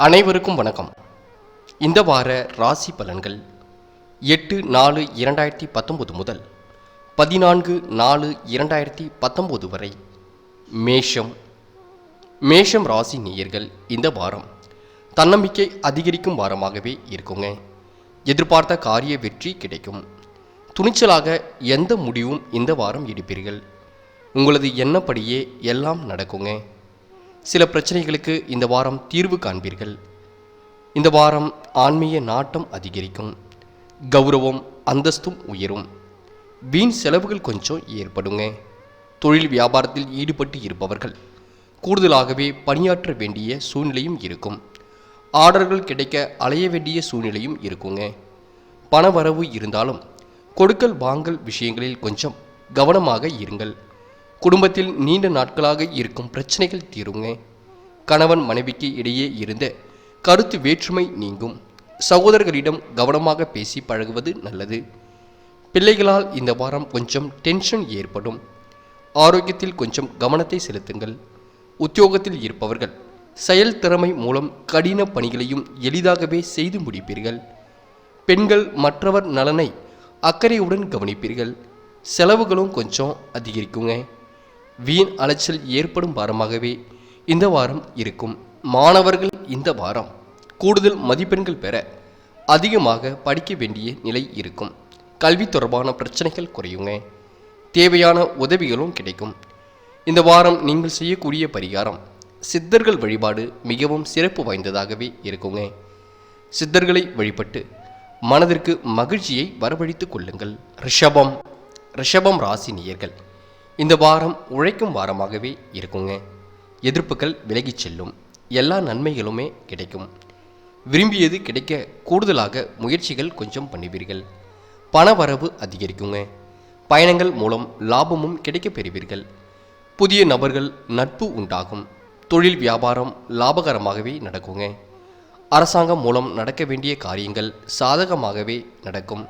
அனைவருக்கும் வணக்கம். இந்த வார ராசி பலன்கள் எட்டு நாலு இரண்டாயிரத்தி பத்தொம்போது முதல் பதினான்கு நாலு இரண்டாயிரத்தி பத்தொம்போது வரை மேஷம் மேஷம் ராசி நேயர்கள் இந்த வாரம் தன்னம்பிக்கை அதிகரிக்கும் வாரமாகவே இருக்குங்க. எதிர்பார்த்த காரிய வெற்றி கிடைக்கும். துணிச்சலாக எந்த முடிவும் இந்த வாரம் எடுப்பீர்கள்? உங்களது எண்ணப்படியே எல்லாம் நடக்குங்க. சில பிரச்சனைகளுக்கு இந்த வாரம் தீர்வு காண்பீர்கள். இந்த வாரம் ஆன்மீக நாட்டம் அதிகரிக்கும். கௌரவம் அந்தஸ்தும் உயரும். வீண் செலவுகள் கொஞ்சம் ஏற்படுங்க. தொழில் வியாபாரத்தில் ஈடுபட்டு இருப்பவர்கள் கூடுதலாகவே பணியாற்ற வேண்டிய சூழ்நிலையும் இருக்கும். ஆர்டர்கள் கிடைக்க அலைய வேண்டிய சூழ்நிலையும் இருக்குங்க. பணவரவு இருந்தாலும் கொடுக்கல் வாங்கல் விஷயங்களில் கொஞ்சம் கவனமாக இருங்கள். குடும்பத்தில் நீண்ட நாட்களாக இருக்கும் பிரச்சனைகள் தீருங்க. கணவன் மனைவிக்கு இடையே இருந்த கருத்து வேற்றுமை நீங்கும். சகோதரர்களிடம் கவனமாக பேசி பழகுவது நல்லது. பிள்ளைகளால் இந்த வாரம் கொஞ்சம் டென்ஷன் ஏற்படும். ஆரோக்கியத்தில் கொஞ்சம் கவனத்தை செலுத்துங்கள். உத்தியோகத்தில் இருப்பவர்கள் செயல் திறமை மூலம் கடின பணிகளையும் எளிதாகவே செய்து முடிப்பீர்கள். பெண்கள் மற்றவர் நலனை அக்கறையுடன் கவனிப்பீர்கள். செலவுகளும் கொஞ்சம் அதிகரிக்குங்க. வீண் அலைச்சல் ஏற்படும் வாரமாகவே இந்த வாரம் இருக்கும். மாணவர்கள் இந்த வாரம் கூடுதல் மதிப்பெண்கள் பெற அதிகமாக படிக்க வேண்டிய நிலை இருக்கும். கல்வி தொடர்பான பிரச்சனைகள் குறையுங்க. தேவையான உதவிகளும் கிடைக்கும். இந்த வாரம் நீங்கள் செய்யக்கூடிய பரிகாரம் சித்தர்கள் வழிபாடு மிகவும் சிறப்பு வாய்ந்ததாகவே இருக்குங்க. சித்தர்களை வழிபட்டு மனதிற்கு மகிழ்ச்சியை வரவழைத்துக் கொள்ளுங்கள். ரிஷபம் ரிஷபம் ராசி நேயர்கள். இந்த வாரம் உழைக்கும் வாரமாகவே இருக்குங்க. எதிர்ப்புகள் விலகிச் செல்லும். எல்லா நன்மைகளுமே கிடைக்கும். விரும்பியது கிடைக்க கூடுதலாக முயற்சிகள் கொஞ்சம் பண்ணுவீர்கள். பணவரவு அதிகரிக்குங்க. பயணங்கள் மூலம் லாபமும் கிடைக்கப் பெறுவீர்கள். புதிய நபர்கள் நட்பு உண்டாகும். தொழில் வியாபாரம் லாபகரமாகவே நடக்குங்க. அரசாங்கம் மூலம் நடக்க வேண்டிய காரியங்கள் சாதகமாகவே நடக்கும்.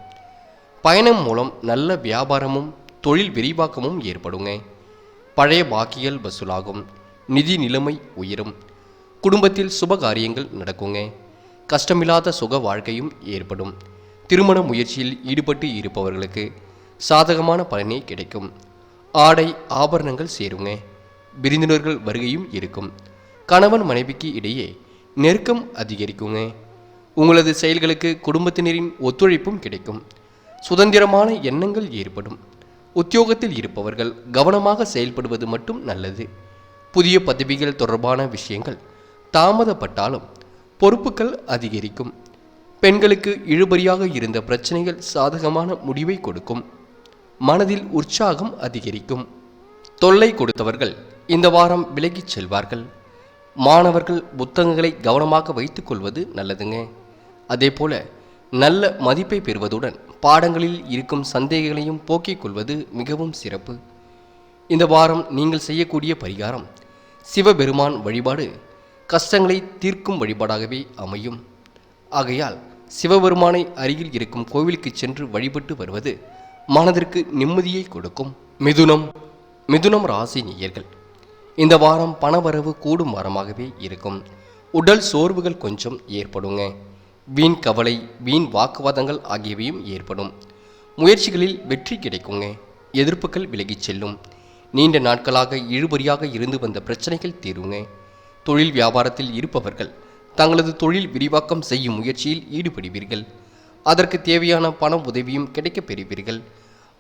பயணம் மூலம் நல்ல வியாபாரமும் தொழில் விரிவாக்கமும் ஏற்படுங்க. பழைய பாக்கியல் வசூலாகும். நிதி நிலைமை உயரும். குடும்பத்தில் சுப காரியங்கள் நடக்குங்க. கஷ்டமில்லாத சுக வாழ்க்கையும் ஏற்படும். திருமண முயற்சியில் ஈடுபட்டு இருப்பவர்களுக்கு சாதகமான பலனே கிடைக்கும். ஆடை ஆபரணங்கள் சேருங்க. விருந்தினர்கள் வருகையும் இருக்கும். கணவன் மனைவிக்கு இடையே நெருக்கம் அதிகரிக்குங்க. உங்களது செயல்களுக்கு குடும்பத்தினரின் ஒத்துழைப்பும் கிடைக்கும். சுதந்திரமான எண்ணங்கள் ஏற்படும். உத்தியோகத்தில் இருப்பவர்கள் கவனமாக செயல்படுவது மட்டும் நல்லது. புதிய பதவிகள் தொடர்பான விஷயங்கள் தாமதப்பட்டாலும் பொறுப்புகள் அதிகரிக்கும். பெண்களுக்கு இழுபறியாக இருந்த பிரச்சனைகள் சாதகமான முடிவை கொடுக்கும். மனதில் உற்சாகம் அதிகரிக்கும். தொல்லை கொடுத்தவர்கள் இந்த வாரம் விலகிச் செல்வார்கள். மாணவர்கள் புத்தகங்களை கவனமாக வைத்துக் கொள்வது நல்லதுங்க. அதே போல நல்ல மதிப்பை பெறுவதுடன் பாடங்களில் இருக்கும் சந்தேகங்களையும் போக்கிக் கொள்வது மிகவும் சிறப்பு. இந்த வாரம் நீங்கள் செய்யக்கூடிய பரிகாரம் சிவபெருமான் வழிபாடு கஷ்டங்களை தீர்க்கும் வழிபாடாகவே அமையும். ஆகையால் சிவபெருமானை அருகில் இருக்கும் கோவிலுக்கு சென்று வழிபட்டு வருவது மனதிற்கு நிம்மதியை கொடுக்கும். மிதுனம் மிதுனம் ராசி நேயர்கள் இந்த வாரம் பணவரவு கூடும் வாரமாகவே இருக்கும். உடல் சோர்வுகள் கொஞ்சம் ஏற்படுங்க. வீண் கவலை வீண் வாக்குவாதங்கள் ஆகியவையும் ஏற்படும். முயற்சிகளில் வெற்றி கிடைக்குங்க. எதிர்ப்புகள் விலகிச் செல்லும். நீண்ட நாட்களாக இழுபறியாக இருந்து வந்த பிரச்சனைகள் தீருங்க. தொழில் வியாபாரத்தில் இருப்பவர்கள் தங்களது தொழில் விரிவாக்கம் செய்யும் முயற்சியில் ஈடுபடுவீர்கள். அதற்கு தேவையான பண உதவியும் கிடைக்கப் பெறுவீர்கள்.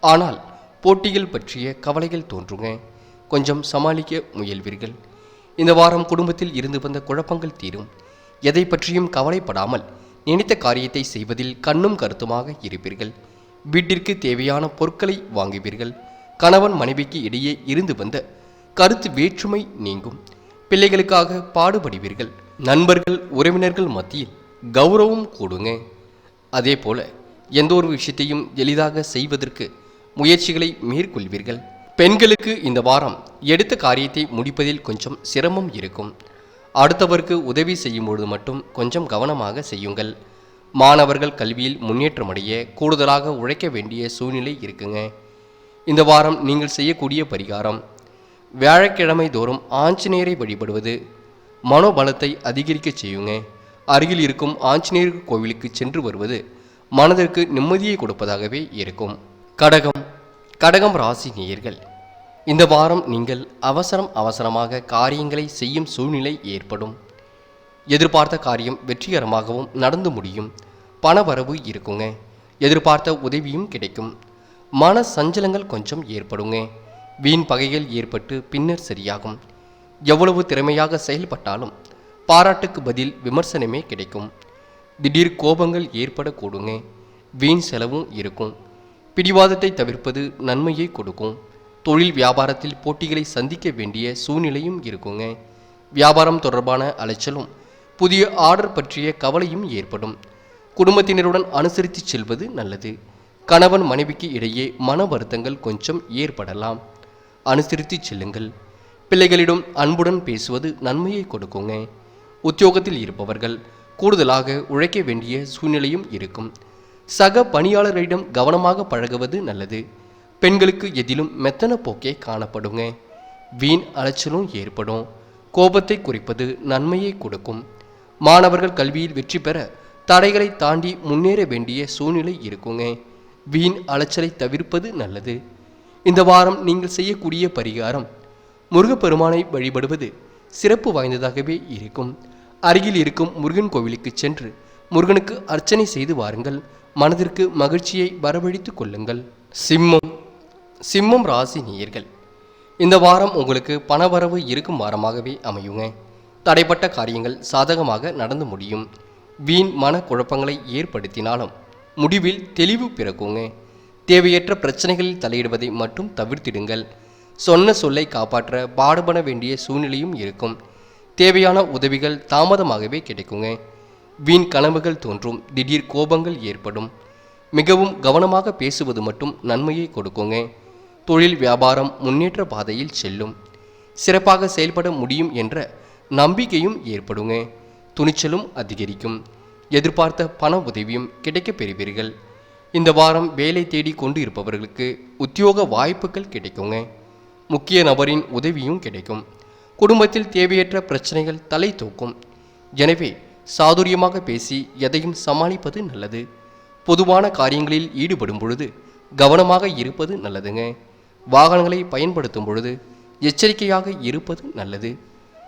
ஆனால் போட்டிகள் பற்றிய கவலைகள் தோன்றுங்க. கொஞ்சம் சமாளிக்க முயல்வீர்கள். இந்த வாரம் குடும்பத்தில் இருந்து வந்த குழப்பங்கள் தீரும். எதை பற்றியும் கவலைப்படாமல் நினைத்த காரியத்தை செய்வதில் கண்ணும் கருத்துமாக இருப்பீர்கள். வீட்டிற்கு தேவையான பொருட்களை வாங்குவீர்கள். கணவன் மனைவிக்கு இடையே இருந்து வந்த கருத்து வேற்றுமை நீங்கும். பிள்ளைகளுக்காக பாடுபடுவீர்கள். நண்பர்கள் உறவினர்கள் மத்தியில் கௌரவம் கூடுங்க. அதே போல எந்த ஒரு விஷயத்தையும் எளிதாக செய்வதற்கு முயற்சிகளை மேற்கொள்வீர்கள். பெண்களுக்கு இந்த வாரம் எடுத்த காரியத்தை முடிப்பதில் கொஞ்சம் சிரமம் இருக்கும். அடுத்தவருக்கு உதவி செய்யும்பொழுது மட்டும் கொஞ்சம் கவனமாக செய்யுங்கள். மாணவர்கள் கல்வியில் முன்னேற்றமடைய கூடுதலாக உழைக்க வேண்டிய சூழ்நிலை இருக்குங்க. இந்த வாரம் நீங்கள் செய்யக்கூடிய பரிகாரம் வியாழக்கிழமை தோறும் ஆஞ்சநேயரை வழிபடுவது மனோபலத்தை அதிகரிக்கச் செய்யுங்க. அருகில் இருக்கும் ஆஞ்சநேயர் கோவிலுக்கு சென்று வருவது மனதிற்கு நிம்மதியை கொடுப்பதாகவே இருக்கும். கடகம் கடகம் ராசி நேயர்கள் இந்த வாரம் நீங்கள் அவசரம் அவசரமாக காரியங்களை செய்யும் சூழ்நிலை ஏற்படும். எதிர்பார்த்த காரியம் வெற்றிகரமாகவும் நடந்து முடியும். பணவரவு இருக்குங்க. எதிர்பார்த்த உதவியும் கிடைக்கும். மன சஞ்சலங்கள் கொஞ்சம் ஏற்படுங்க. வீண் பகைகள் ஏற்பட்டு பின்னர் சரியாகும். எவ்வளவு திறமையாக செயல்பட்டாலும் பாராட்டுக்கு பதில் விமர்சனமே கிடைக்கும். திடீர் கோபங்கள் ஏற்படக்கூடுங்க. வீண் செலவும் இருக்கும். பிடிவாதத்தை தவிர்ப்பது நன்மையை கொடுக்கும். தொழில் வியாபாரத்தில் போட்டிகளை சந்திக்க வேண்டிய சூழ்நிலையும் இருக்குங்க. வியாபாரம் தொடர்பான அலைச்சலும் புதிய ஆர்டர் பற்றிய கவலையும் ஏற்படும். குடும்பத்தினருடன் அனுசரித்து செல்வது நல்லது. கணவன் மனைவிக்கு இடையே மன வருத்தங்கள் கொஞ்சம் ஏற்படலாம். அனுசரித்து செல்லுங்கள். பிள்ளைகளிடம் அன்புடன் பேசுவது நன்மையை கொடுக்குங்க. உத்தியோகத்தில் இருப்பவர்கள் கூடுதலாக உழைக்க வேண்டிய சூழ்நிலையும் இருக்கும். சக பணியாளர்களிடம் கவனமாக பழகுவது நல்லது. பெண்களுக்கு எதிலும் மெத்தன போக்கே காணப்படுங்க. வீண் அலைச்சலும் ஏற்படும். கோபத்தை குறைப்பது நன்மையை கொடுக்கும். மாணவர்கள் கல்வியில் வெற்றி பெற தடைகளை தாண்டி முன்னேற வேண்டிய சூழ்நிலை இருக்குங்க. வீண் அலைச்சலை தவிர்ப்பது நல்லது. இந்த வாரம் நீங்கள் செய்யக்கூடிய பரிகாரம் முருகப்பெருமானை வழிபடுவது சிறப்பு வாய்ந்ததாகவே இருக்கும். அருகில் இருக்கும் முருகன் கோவிலுக்கு சென்று முருகனுக்கு அர்ச்சனை செய்து வாருங்கள். மனதிற்கு மகிழ்ச்சியை வரவழைத்துக் கொள்ளுங்கள். சிம்மம். சிம்மம் ராசி நேயர்கள் இந்த வாரம் உங்களுக்கு பணவரவு இருக்கும் வாரமாகவே அமையுங்க. தடைப்பட்ட காரியங்கள் சாதகமாக நடந்து முடியும். வீண் மன குழப்பங்களை ஏற்படுத்தினாலும் முடிவில் தெளிவு பிறக்குங்க. தேவையற்ற பிரச்சனைகளில் தலையிடுவதை மட்டும் தவிர்த்திடுங்கள். சொன்ன சொல்லை காப்பாற்ற பாடுபட வேண்டிய சூழ்நிலையும் இருக்கும். தேவையான உதவிகள் தாமதமாகவே கிடைக்குங்க. வீண் கனவுகள் தோன்றும் திடீர் கோபங்கள் ஏற்படும். மிகவும் கவனமாக பேசுவது மட்டும் நன்மையை கொடுக்குங்க. தொழில் வியாபாரம் முன்னேற்ற பாதையில் செல்லும். சிறப்பாக செயல்பட முடியும் என்ற நம்பிக்கையும் ஏற்படுங்க. துணிச்சலும் அதிகரிக்கும். எதிர்பார்த்த பண உதவியும் கிடைக்கப் பெறுவீர்கள். இந்த வாரம் வேலை தேடி கொண்டு இருப்பவர்களுக்கு உத்தியோக வாய்ப்புகள் கிடைக்குங்க. முக்கிய நபரின் உதவியும் கிடைக்கும். குடும்பத்தில் தேவையற்ற பிரச்சனைகள் தலை தூக்கும். எனவே சாதுரியமாக பேசி எதையும் சமாளிப்பது நல்லது. பொதுவான காரியங்களில் ஈடுபடும் பொழுது கவனமாக இருப்பது நல்லதுங்க. வாகனங்களை பயன்படுத்தும் பொழுது எச்சரிக்கையாக இருப்பது நல்லது.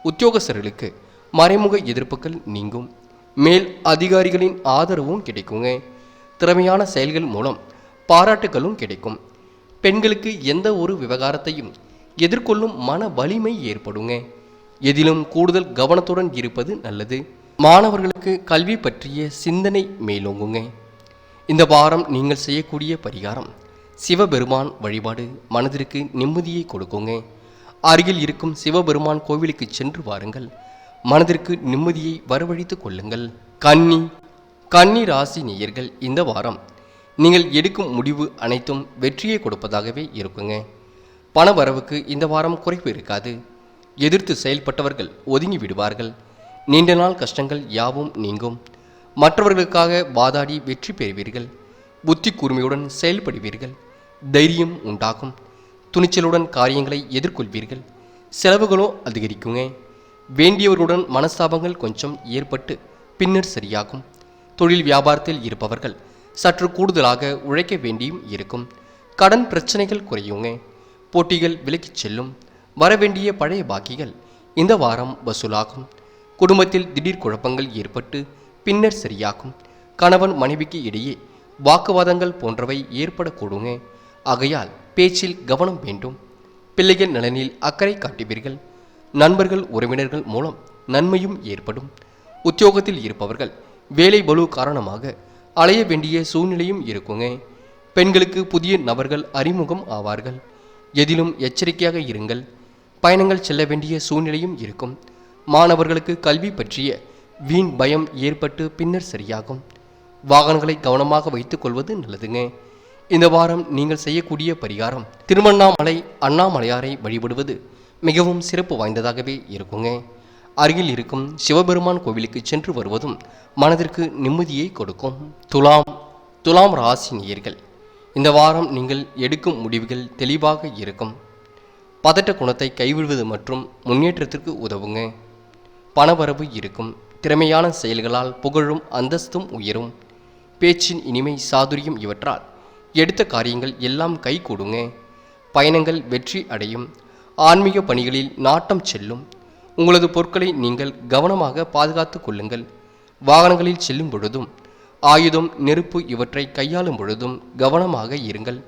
உத்தியோகஸ்தர்களுக்கு மறைமுக எதிர்ப்புகள் நீங்கும். மேல் அதிகாரிகளின் ஆதரவும் கிடைக்குங்க. திறமையான செயல்கள் மூலம் பாராட்டுகளும் கிடைக்கும். பெண்களுக்கு எந்த ஒரு விவகாரத்தையும் எதிர்கொள்ளும் மன வலிமை ஏற்படுங்க. எதிலும் கூடுதல் கவனத்துடன் இருப்பது நல்லது. மாணவர்களுக்கு கல்வி பற்றிய சிந்தனை மேலோங்குங்க. இந்த வாரம் நீங்கள் செய்யக்கூடிய பரிகாரம் சிவபெருமான் வழிபாடு மனதிற்கு நிம்மதியை கொடுக்குங்க. அருகில் இருக்கும் சிவபெருமான் கோவிலுக்கு சென்று வாருங்கள். மனதிற்கு நிம்மதியை வரவழைத்துக் கொள்ளுங்கள். கன்னி கன்னி ராசி நேயர்கள் இந்த வாரம் நீங்கள் எடுக்கும் முடிவு அனைத்தும் வெற்றியை கொடுப்பதாகவே இருக்குங்க. பண வரவுக்கு இந்த வாரம் குறைப்பு இருக்காது. எதிர்த்து செயல்பட்டவர்கள் ஒதுங்கி விடுவார்கள். நீண்ட நாள் கஷ்டங்கள் யாவும் நீங்கும். மற்றவர்களுக்காக வாதாடி வெற்றி பெறுவீர்கள். புத்தி கூர்மையுடன் செயல்படுவீர்கள். தைரியம் உண்டாகும். துணிச்சலுடன் காரியங்களை எதிர்கொள்வீர்கள். செலவுகளோ அதிகரிக்குங்க. வேண்டியவர்களுடன் மனஸ்தாபங்கள் கொஞ்சம் ஏற்பட்டு பின்னர் சரியாகும். தொழில் வியாபாரத்தில் இருப்பவர்கள் சற்று கூடுதலாக உழைக்க வேண்டியும் இருக்கும். கடன் பிரச்சனைகள் குறையுங்க. போட்டிகள் விலக்கிச் செல்லும். வரவேண்டிய பழைய பாக்கிகள் இந்த வாரம் வசூலாகும். குடும்பத்தில் திடீர் குழப்பங்கள் ஏற்பட்டு பின்னர் சரியாகும். கணவன் மனைவிக்கு இடையே வாக்குவாதங்கள் போன்றவை ஏற்படக்கூடுங்க. ஆகையால் பேச்சில் கவனம் வேண்டும். பிள்ளைகள் நலனில் அக்கறை காட்டுவீர்கள். நண்பர்கள் உறவினர்கள் மூலம் நன்மையும் ஏற்படும். உத்தியோகத்தில் இருப்பவர்கள் வேலை பலு காரணமாக அலைய வேண்டிய சூழ்நிலையும் இருக்குங்க. பெண்களுக்கு புதிய நபர்கள் அறிமுகம் ஆவார்கள். எதிலும் எச்சரிக்கையாக இருங்கள். பயணங்கள் செல்ல வேண்டிய சூழ்நிலையும் இருக்கும். மாணவர்களுக்கு கல்வி பற்றிய வீண் பயம் ஏற்பட்டு பின்னர் சரியாகும். வாகனங்களை கவனமாக வைத்துக் கொள்வது நல்லதுங்க. இந்த வாரம் நீங்கள் செய்யக்கூடிய பரிகாரம் திருவண்ணாமலை அண்ணாமலையாரை வழிபடுவது மிகவும் சிறப்பு வாய்ந்ததாகவே இருக்குங்க. அருகில் இருக்கும் சிவபெருமான் கோவிலுக்கு சென்று வருவதும் மனதிற்கு நிம்மதியை கொடுக்கும். துலாம் துலாம் ராசி நேயர்கள் இந்த வாரம் நீங்கள் எடுக்கும் முடிவுகள் தெளிவாக இருக்கும். பதட்ட குணத்தை கைவிடுவது மற்றும் முன்னேற்றத்திற்கு உதவுங்க. பணவரவு இருக்கும் திறமையான செயல்களால் புகழும் அந்தஸ்தும் உயரும். பேச்சின் இனிமை சாதுரியம் இவற்றால் எடுத்த காரியங்கள் எல்லாம் கை கூடுங்க. பயணங்கள் வெற்றி அடையும். ஆன்மீக பணிகளில் நாட்டம் செல்லும். உங்களது பொருட்களை நீங்கள் கவனமாக பாதுகாத்து கொள்ளுங்கள். வாகனங்களில் செல்லும் பொழுதும் ஆயுதம் நெருப்பு இவற்றை கையாளும் பொழுதும் கவனமாக இருங்கள்.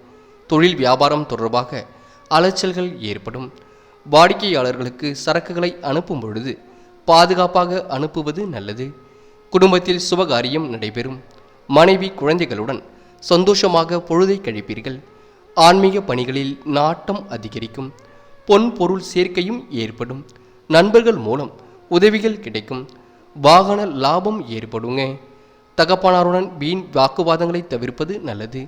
தொழில் வியாபாரம் தொடர்பாக அலைச்சல்கள் ஏற்படும். வாடிக்கையாளர்களுக்கு சரக்குகளை அனுப்பும் பொழுது பாதுகாப்பாக அனுப்புவது நல்லது. குடும்பத்தில் சுபகாரியம் நடைபெறும். மனைவி குழந்தைகளுடன் சந்தோஷமாக பொழுதை கழிப்பீர்கள். ஆன்மீக பணிகளில் நாட்டம் அதிகரிக்கும். பொன் பொருள் சேர்க்கையும் ஏற்படும். நண்பர்கள் மூலம் உதவிகள் கிடைக்கும். வாகன லாபம் ஏற்படுங்க. தகப்பனாருடன் வீண் வாக்குவாதங்களை தவிர்ப்பது நல்லது.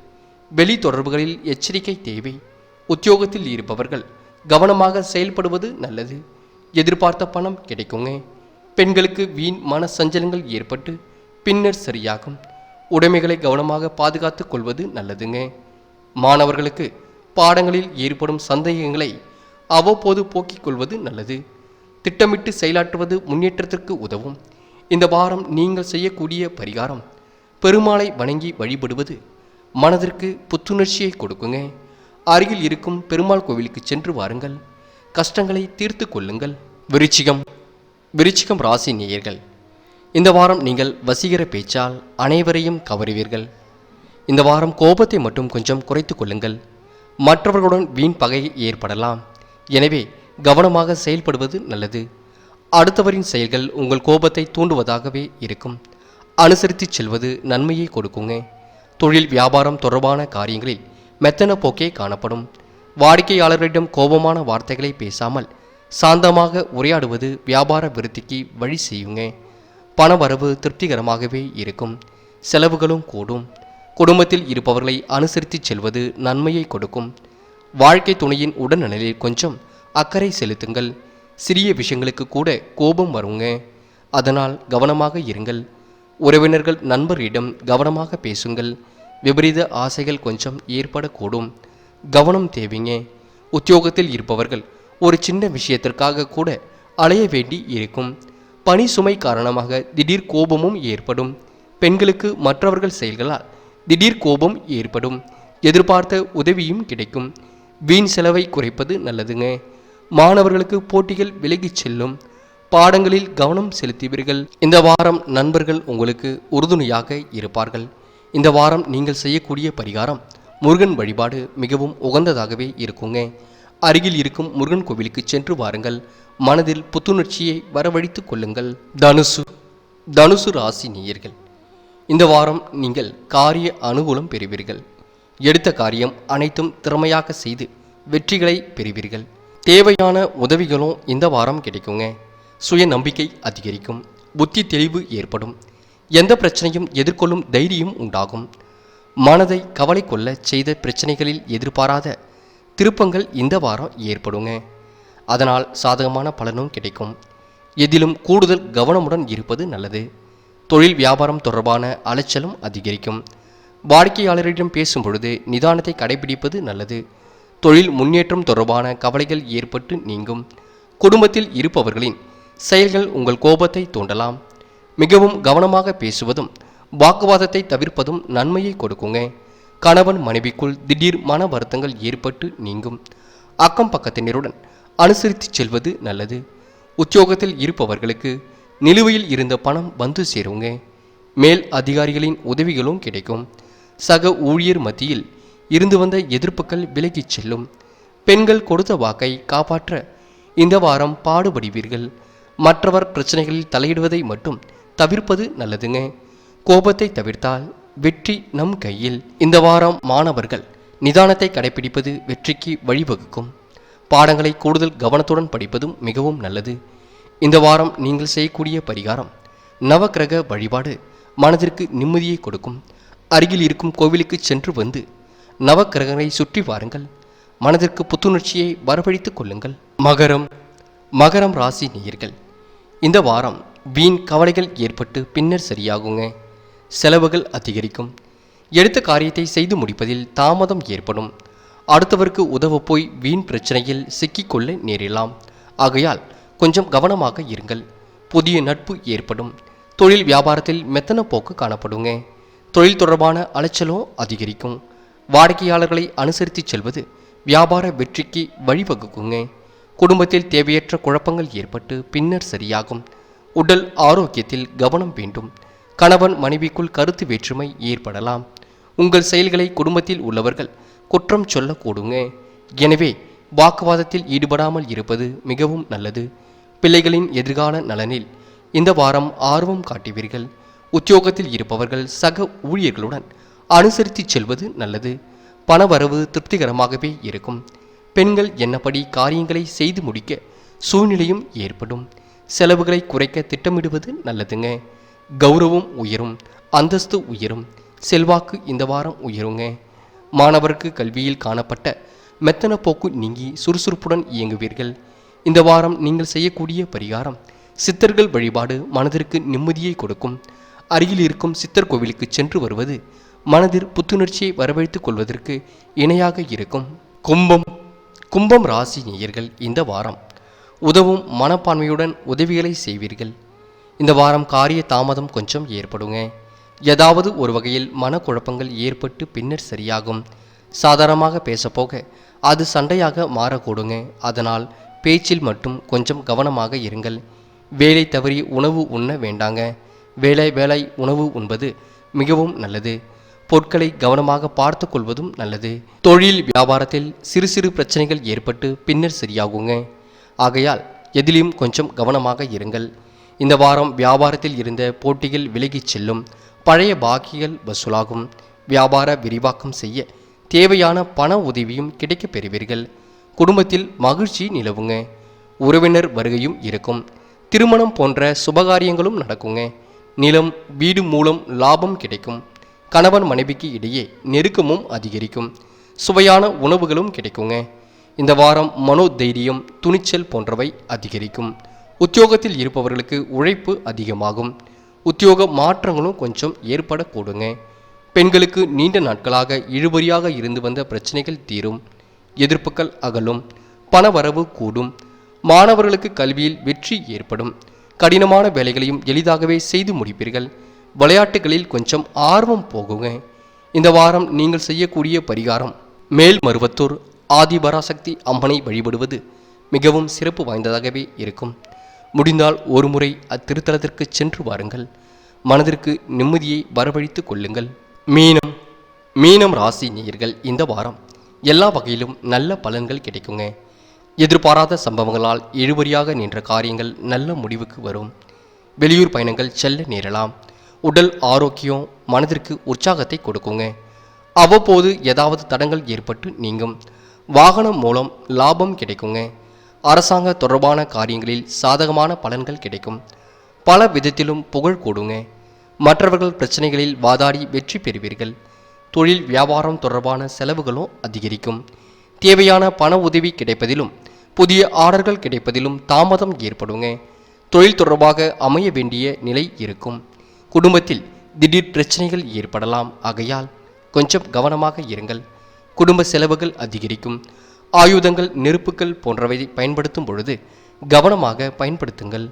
வெளி தொடர்புகளில் எச்சரிக்கை தேவை. உத்தியோகத்தில் இருப்பவர்கள் கவனமாக செயல்படுவது நல்லது. எதிர்பார்த்த பணம் கிடைக்குங்க. பெண்களுக்கு வீண் மன சஞ்சலங்கள் ஏற்பட்டு பின்னர் சரியாகும். உடைமைகளை கவனமாக பாதுகாத்துக் கொள்வது நல்லதுங்க. மாணவர்களுக்கு பாடங்களில் ஏற்படும் சந்தேகங்களை அவ்வப்போது போக்கிக் கொள்வது நல்லது. திட்டமிட்டு செயலாற்றுவது முன்னேற்றத்திற்கு உதவும். இந்த வாரம் நீங்கள் செய்யக்கூடிய பரிகாரம் பெருமாளை வணங்கி வழிபடுவது மனதிற்கு புத்துணர்ச்சியை கொடுக்குங்க. அருகில் இருக்கும் பெருமாள் கோவிலுக்கு சென்று வாருங்கள். கஷ்டங்களை தீர்த்து கொள்ளுங்கள். விருச்சிகம் விருச்சிகம் ராசி நேயர்கள் இந்த வாரம் நீங்கள் வசீகர பேச்சால் அனைவரையும் கவருவீர்கள். இந்த வாரம் கோபத்தை மட்டும் கொஞ்சம் குறைத்து கொள்ளுங்கள். மற்றவர்களுடன் வீண் பகை ஏற்படலாம். எனவே கவனமாக செயல்படுவது நல்லது. அடுத்தவரின் செயல்கள் உங்கள் கோபத்தை தூண்டுவதாகவே இருக்கும். அனுசரித்துச் செல்வது நன்மையை கொடுக்குங்க. தொழில் வியாபாரம் தொடர்பான காரியங்களில் மெத்தன போக்கே காணப்படும். வாடிக்கையாளர்களிடம் கோபமான வார்த்தைகளை பேசாமல் சாந்தமாக உரையாடுவது வியாபார விருத்திக்கு வழி செய்யுங்க. பணவரவு திருப்திகரமாகவே இருக்கும். செலவுகளும் கூடும். குடும்பத்தில் இருப்பவர்களை அனுசரித்து செல்வது நன்மையை கொடுக்கும். வாழ்க்கை துணையின் உடல்நலில் கொஞ்சம் அக்கறை செலுத்துங்கள். சிறிய விஷயங்களுக்கு கூட கோபம் வருங்க. அதனால் கவனமாக இருங்கள். உறவினர்கள் நண்பரிடம் கவனமாக பேசுங்கள். விபரீத ஆசைகள் கொஞ்சம் ஏற்படக்கூடும். கவனம் தேவைங்க. உத்தியோகத்தில் இருப்பவர்கள் ஒரு சின்ன விஷயத்திற்காக கூட அலைய வேண்டி இருக்கும். பணி சுமை காரணமாக திடீர் கோபமும் ஏற்படும். பெண்களுக்கு மற்றவர்கள் செயல்களால் திடீர் கோபம் ஏற்படும். எதிர்பார்த்த உதவியும் கிடைக்கும். வீண் செலவை குறைப்பது நல்லதுங்க. மாணவர்களுக்கு போட்டிகள் விலகிச் செல்லும். பாடங்களில் கவனம் செலுத்துவீர்கள். இந்த வாரம் நண்பர்கள் உங்களுக்கு உறுதுணையாக இருப்பார்கள். இந்த வாரம் நீங்கள் செய்யக்கூடிய பரிகாரம் முருகன் வழிபாடு மிகவும் உகந்ததாகவே இருக்குங்க. அருகில் இருக்கும் முருகன் கோவிலுக்கு சென்று வாருங்கள். மனதில் புத்துணர்ச்சியை வரவழைத்துக் கொள்ளுங்கள். தனுசு தனுசு ராசி நேயர்கள் இந்த வாரம் நீங்கள் காரிய அனுகூலம் பெறுவீர்கள். எடுத்த காரியம் அனைத்தும் திறமையாக செய்து வெற்றிகளை பெறுவீர்கள். தேவையான உதவிகளும் இந்த வாரம் கிடைக்குங்க. சுய நம்பிக்கை அதிகரிக்கும் புத்தி தெளிவு ஏற்படும் எந்த பிரச்சனையும் எதிர்கொள்ளும் தைரியம் உண்டாகும். மனதை கவலை கொள்ள செய்த பிரச்சனைகளில் எதிர்பாராத திருப்பங்கள் இந்த வாரம் ஏற்படுங்க. அதனால் சாதகமான பலனும் கிடைக்கும். எதிலும் கூடுதல் கவனமுடன் இருப்பது நல்லது. தொழில் வியாபாரம் தொடர்பான அலைச்சலும் அதிகரிக்கும். வாடிக்கையாளரிடம் பேசும் பொழுது நிதானத்தை கடைபிடிப்பது நல்லது. தொழில் முன்னேற்றம் தொடர்பான கவலைகள் ஏற்பட்டு நீங்கும். குடும்பத்தில் இருப்பவர்களின் செயல்கள் உங்கள் கோபத்தை தூண்டலாம். மிகவும் கவனமாக பேசுவதும் வாக்குவாதத்தை தவிர்ப்பதும் நன்மையை கொடுக்குங்க. கணவன் மனைவிக்குள் திடீர் மன வருத்தங்கள் ஏற்பட்டு நீங்கும். அக்கம் பக்கத்தினருடன் அனுசரித்து செல்வது நல்லது. உத்தியோகத்தில் இருப்பவர்களுக்கு நிலுவையில் இருந்த பணம் வந்து சேருங்க. மேல் அதிகாரிகளின் உதவிகளும் கிடைக்கும். சக ஊழியர் மத்தியில் இருந்து வந்த எதிர்ப்புகள் விலகிச் செல்லும். பெண்கள் கொடுத்த வாக்கை காப்பாற்ற இந்த வாரம் பாடுபடுவீர்கள். மற்றவர் பிரச்சனைகளில் தலையிடுவதை மட்டும் தவிர்ப்பது நல்லதுங்க. கோபத்தை தவிர்த்தால் வெற்றி நம் கையில். இந்த வாரம் மாணவர்கள் நிதானத்தை கடைபிடிப்பது வெற்றிக்கு வழிவகுக்கும். பாடங்களை கூடுதல் கவனத்துடன் படிப்பதும் மிகவும் நல்லது. இந்த வாரம் நீங்கள் செய்யக்கூடிய பரிகாரம் நவக்கிரக வழிபாடு மனதிற்கு நிம்மதியை கொடுக்கும். அருகில் இருக்கும் கோவிலுக்கு சென்று வந்து நவக்கிரகங்களை சுற்றி வாருங்கள். மனதிற்கு புத்துணர்ச்சியை வரவழைத்துக் கொள்ளுங்கள். மகரம் மகரம் ராசி நேயர்கள் இந்த வாரம் வீண் கவலைகள் ஏற்பட்டு பின்னர் சரியாகுங்க. செலவுகள் அதிகரிக்கும். எடுத்த காரியத்தை செய்து முடிப்பதில் தாமதம் ஏற்படும். அடுத்தவருக்கு உதவ போய் வீண் பிரச்சனையில் சிக்கிக்கொள்ள நேரிடலாம். ஆகையால் கொஞ்சம் கவனமாக இருங்கள். புதிய நட்பு ஏற்படும். தொழில் வியாபாரத்தில் மெத்தன போக்கு காணப்படுங்க. தொழில் தொடர்பான அலைச்சலும் அதிகரிக்கும். வாடிக்கையாளர்களை அனுசரித்து செல்வது வியாபார வெற்றிக்கு வழிவகுக்குங்க. குடும்பத்தில் தேவையற்ற குழப்பங்கள் ஏற்பட்டு பின்னர் சரியாகும். உடல் ஆரோக்கியத்தில் கவனம் வேண்டும். கணவன் மனைவிக்குள் கருத்து வேற்றுமை ஏற்படலாம். உங்கள் செயல்களை குடும்பத்தில் உள்ளவர்கள் குற்றம் சொல்லக்கூடுங்க. எனவே வாக்குவாதத்தில் ஈடுபடாமல் இருப்பது மிகவும் நல்லது. பிள்ளைகளின் எதிர்கால நலனில் இந்த வாரம் ஆர்வம் காட்டுவீர்கள். உத்தியோகத்தில் இருப்பவர்கள் சக ஊழியர்களுடன் அனுசரித்து செல்வது நல்லது. பணவரவு திருப்திகரமாகவே இருக்கும். பெண்கள் என்னப்படி காரியங்களை செய்து முடிக்க சூழ்நிலையும் ஏற்படும். செலவுகளை குறைக்க திட்டமிடுவது நல்லதுங்க. கௌரவம் உயரும் அந்தஸ்து உயரும் செல்வாக்கு இந்த வாரம் உயருங்க. மாணவருக்கு கல்வியில் காணப்பட்ட மெத்தன போக்கு நீங்கி சுறுசுறுப்புடன் இயங்குவீர்கள். இந்த வாரம் நீங்கள் செய்யக்கூடிய பரிகாரம் சித்தர்கள் வழிபாடு மனதிற்கு நிம்மதியை கொடுக்கும். அருகில் இருக்கும் சித்தர் கோவிலுக்கு சென்று வருவது மனதில் புத்துணர்ச்சியை வரவழைத்துக் கொள்வதற்கு இணையாக இருக்கும். கும்பம் கும்பம் ராசி நேயர்கள் இந்த வாரம் உதவும் மனப்பான்மையுடன் உதவிகளை செய்வீர்கள். இந்த வாரம் காரிய தாமதம் கொஞ்சம் ஏற்படுங்க. ஏதாவது ஒரு வகையில் மனக்குழப்பங்கள் ஏற்பட்டு பின்னர் சரியாகும். சாதாரணமாக பேசப்போக அது சண்டையாக மாறக்கூடுங்க. அதனால் பேச்சில் மட்டும் கொஞ்சம் கவனமாக இருங்கள். வேலை தவறி உணவு உண்ண வேண்டாங்க. வேலை வேலை உணவு உண்பது மிகவும் நல்லது. பொருட்களை கவனமாக பார்த்து கொள்வதும் நல்லது. தொழில் வியாபாரத்தில் சிறு சிறு பிரச்சனைகள் ஏற்பட்டு பின்னர் சரியாகுங்க. ஆகையால் எதிலும் கொஞ்சம் கவனமாக இருங்கள். இந்த வாரம் வியாபாரத்தில் இருந்த போட்டிகள் விலகிச் செல்லும். பழைய பாக்கிகள் வசூலாகும். வியாபார விரிவாக்கம் செய்ய தேவையான பண உதவியும் கிடைக்கப் பெறுவீர்கள். குடும்பத்தில் மகிழ்ச்சி நிலவுங்க. உறவினர் வருகையும் இருக்கும். திருமணம் போன்ற சுபகாரியங்களும் நடக்குங்க. நிலம் வீடு மூலம் லாபம் கிடைக்கும். கணவன் மனைவிக்கு இடையே நெருக்கமும் அதிகரிக்கும். சுவையான உணவுகளும் கிடைக்குங்க. இந்த வாரம் மனோதைரியம் துணிச்சல் போன்றவை அதிகரிக்கும். உத்தியோகத்தில் இருப்பவர்களுக்கு உழைப்பு அதிகமாகும். உத்தியோக மாற்றங்களும் கொஞ்சம் ஏற்படக்கூடுங்க. பெண்களுக்கு நீண்ட நாட்களாக இழுபறியாக இருந்து வந்த பிரச்சனைகள் தீரும். எதிர்ப்புகள் அகலும். பணவரவு கூடும். மாணவர்களுக்கு கல்வியில் வெற்றி ஏற்படும். கடினமான வேலைகளையும் எளிதாகவே செய்து முடிப்பீர்கள். விளையாட்டுகளில் கொஞ்சம் ஆர்வம் போகுங்க. இந்த வாரம் நீங்கள் செய்யக்கூடிய பரிகாரம் மேல் மருவத்தூர் ஆதிபராசக்தி அம்மனை வழிபடுவது மிகவும் சிறப்பு வாய்ந்ததாகவே இருக்கும். முடிந்தால் ஒருமுறை அத்திருத்தலத்திற்கு சென்று வாருங்கள். மனதிற்கு நிம்மதியை வரவழைத்துக் கொள்ளுங்கள். மீனம் மீனம் ராசி நேயர்கள் இந்த வாரம் எல்லா வகையிலும் நல்ல பலன்கள் கிடைக்குங்க. எதிர்பாராத சம்பவங்களால் இழுபறியாக நின்ற காரியங்கள் நல்ல முடிவுக்கு வரும். வெளியூர் பயணங்கள் செல்ல நேரலாம். உடல் ஆரோக்கியம் மனதிற்கு உற்சாகத்தை கொடுக்குங்க. அவ்வப்போது ஏதாவது தடங்கள் ஏற்பட்டு நீங்கும். வாகனம் மூலம் லாபம் கிடைக்குங்க. அரசாங்க தொடர்பான காரியங்களில் சாதகமான பலன்கள் கிடைக்கும். பல விதத்திலும் புகழ் கூடுங்க. மற்றவர்கள் பிரச்சனைகளில் வாதாடி வெற்றி பெறுவீர்கள். தொழில் வியாபாரம் தொடர்பான செலவுகளும் அதிகரிக்கும். தேவையான பண உதவி கிடைப்பதிலும் புதிய ஆர்டர்கள் கிடைப்பதிலும் தாமதம் ஏற்படுங்க. தொழில் தொடர்பாக அமைய வேண்டிய நிலை இருக்கும். குடும்பத்தில் திடீர் பிரச்சனைகள் ஏற்படலாம். ஆகையால் கொஞ்சம் கவனமாக இருங்கள். குடும்ப செலவுகள் அதிகரிக்கும். ஆயுதங்கள் நெருப்புகள் போன்றவை பயன்படுத்தும் பொழுது கவனமாக பயன்படுத்துங்கள்.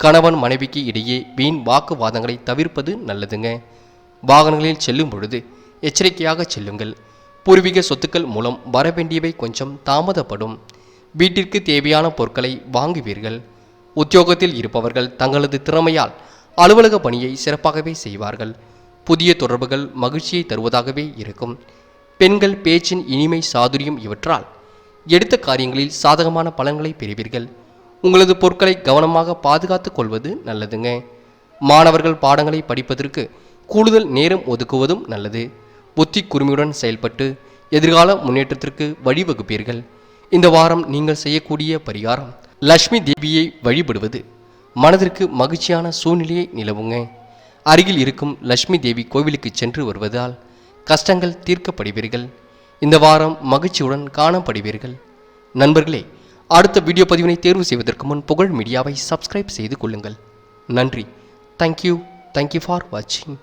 கணவன் மனைவிக்கு இடையே வீண் வாக்குவாதங்களை தவிர்ப்பது நல்லதுங்க. வாகனங்களில் செல்லும் பொழுது எச்சரிக்கையாக செல்லுங்கள். பூர்வீக சொத்துக்கள் மூலம் வரவேண்டியவை கொஞ்சம் தாமதப்படும். வீட்டிற்கு தேவையான பொருட்களை வாங்குவீர்கள். உத்தியோகத்தில் இருப்பவர்கள் தங்களது திறமையால் அலுவலக பணியை சிறப்பாகவே செய்வார்கள். புதிய தொடர்புகள் மகிழ்ச்சியை தருவதாகவே இருக்கும். பெண்கள் பேச்சின் இனிமை சாதுரியம் இவற்றால் எடுத்த காரியங்களில் சாதகமான பலன்களை பெறுவீர்கள். உங்களது பொருட்களை கவனமாக பாதுகாத்துக் கொள்வது நல்லதுங்க. மாணவர்கள் பாடங்களை படிப்பதற்கு கூடுதல் நேரம் ஒதுக்குவதும் நல்லது. புத்தி குறுமையுடன் செயல்பட்டு எதிர்கால முன்னேற்றத்திற்கு வழிவகுப்பீர்கள். இந்த வாரம் நீங்கள் செய்யக்கூடிய பரிகாரம் லக்ஷ்மி தேவியை வழிபடுவது. மனதிற்கு மகிழ்ச்சியான சூழ்நிலையை நிலவுங்க. அருகில் இருக்கும் லக்ஷ்மி தேவி கோவிலுக்கு சென்று வருவதால் கஷ்டங்கள் தீர்க்கப்படுவீர்கள். இந்த வாரம் மகிழ்ச்சியுடன் காணப்படுவீர்கள். நண்பர்களே அடுத்த வீடியோ பதிவினை தேர்வு செய்வதற்கு முன் புகழ் மீடியாவை சப்ஸ்கிரைப் செய்து கொள்ளுங்கள். நன்றி. தேங்க்யூ தேங்க்யூ ஃபார் வாட்சிங்